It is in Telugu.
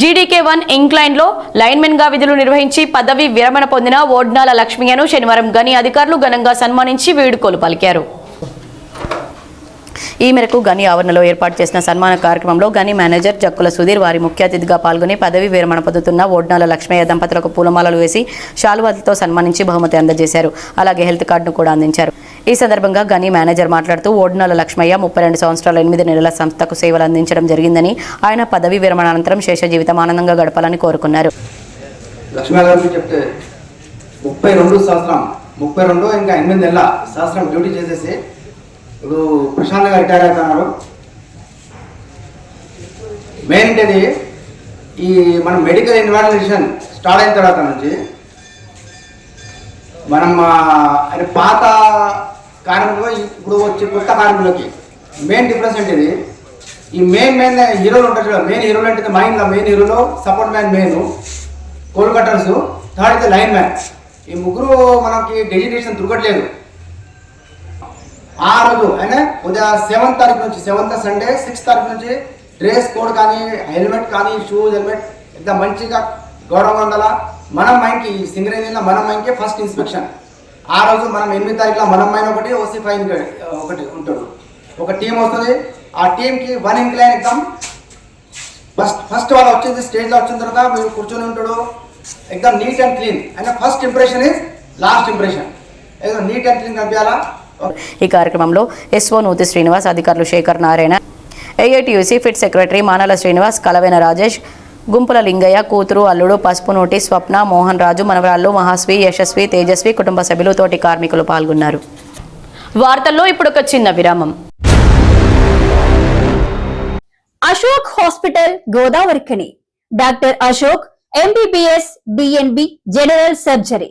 జీడీకే వన్ ఇంక్లైన్లో లైన్మెన్గా విధులు నిర్వహించి పదవి విరమణ పొందిన ఓడ్నాల లక్ష్మియను శనివారం గని అధికారులు ఘనంగా సన్మానించి వేడుకోలు పలికారు. ఈ మేరకు గని ఆవరణలో ఏర్పాటు చేసిన సన్మాన కార్యక్రమంలో గని మేనేజర్ జక్కుల సుధీర్ వారి ముఖ్య అతిథిగా పాల్గొని పదవి విరమణ పొందుతున్న ఓడ్నాల లక్ష్మయ్య దంపతులకు పూలమాలలు వేసి శాలువాలతో సన్మానించి బహుమతి అందజేశారు. అలాగే హెల్త్ కార్డును కూడా అందించారు. ఈ సందర్భంగా గని మేనేజర్ మాట్లాడుతూ ఓడ్నాల లక్ష్మయ్య ముప్పై రెండు సంవత్సరాల ఎనిమిది నెలల సంస్థకు సేవలు అందించడం జరిగిందని ఆయన పదవి విరమణ అనంతరం శేష జీవితం ఆనందంగా గడపాలని కోరుకున్నారు. చెప్తే ముప్పై రెండు సంవత్సరం ముప్పై రెండు ఇంకా ఎనిమిది నెలల సంవత్సరం డ్యూటీ చేసేసి ఇప్పుడు ప్రశాంత్ గారు రిటైర్ అవుతున్నారు. మెయిన్ ఏంటిది? ఈ మన మెడికల్ ఇన్వాలిడేషన్ స్టార్ట్ అయిన తర్వాత నుంచి మనం అంటే పాత కార్మికులు ఇప్పుడు వచ్చే కొత్త కార్మికులకి మెయిన్ డిఫరెన్స్ ఏంటిది? ఈ మెయిన్ మెయిన్ హీరోలు ఉంటారు చూడ మెయిన్ హీరోలు అంటే mind main హీరోలో support man main coal cutters third అయితే లైన్ మ్యాన్ ఈ ముగ్గురు మనకి డెజిటేషన్ దొరకట్లేదు. ఆ రోజు అంటే ఉదయం సెవెంత్ తారీఖు నుంచి సెవెంత్ సండే సిక్స్త్ తారీఖు నుంచి డ్రెస్ కోడ్ కానీ హెల్మెట్ కానీ షూస్ హెల్మెట్ ఎంత మంచిగా గౌరవం ఉండాల మన మైండ్కి ఈ సింగరేణిలో మన మైండ్కి ఫస్ట్ ఇన్స్పెక్షన్. ఆ రోజు మనం ఎనిమిది తారీఖులో మన మైండ్ ఒకటి ఓసీ ఫైవ్ ఒకటి ఉంటాడు. ఒక టీం వస్తుంది. ఆ టీంకి one incline exam first first వాళ్ళు వచ్చింది స్టేజ్లో వచ్చిన తర్వాత మీరు కూర్చొని ఉంటాడు. Exam neat and clean and first impression is last impression ఏదో నీట్ అండ్ క్లీన్ కనిపించాలా? ఈ కార్యక్రమంలో ఎస్ఓ నూతి శ్రీనివాస్ అధికారులు Sekhar Narayana AITUC pit secretary Manala Srinivas Kalavena Rajesh Gumpula Lingaiah కూతురు అల్లుడు పసుపు నోటి స్వప్న మోహన్ రాజు మనవరాళ్ళు మహాస్వి యశస్వి తేజస్వి కుటుంబ సభ్యులు తోటి కార్మికులు పాల్గొన్నారు. వార్తల్లో ఇప్పుడు ఒక చిన్న విరామం. Ashok hospital Godavarikhani. Doctor Ashok MBBS DNB general surgery.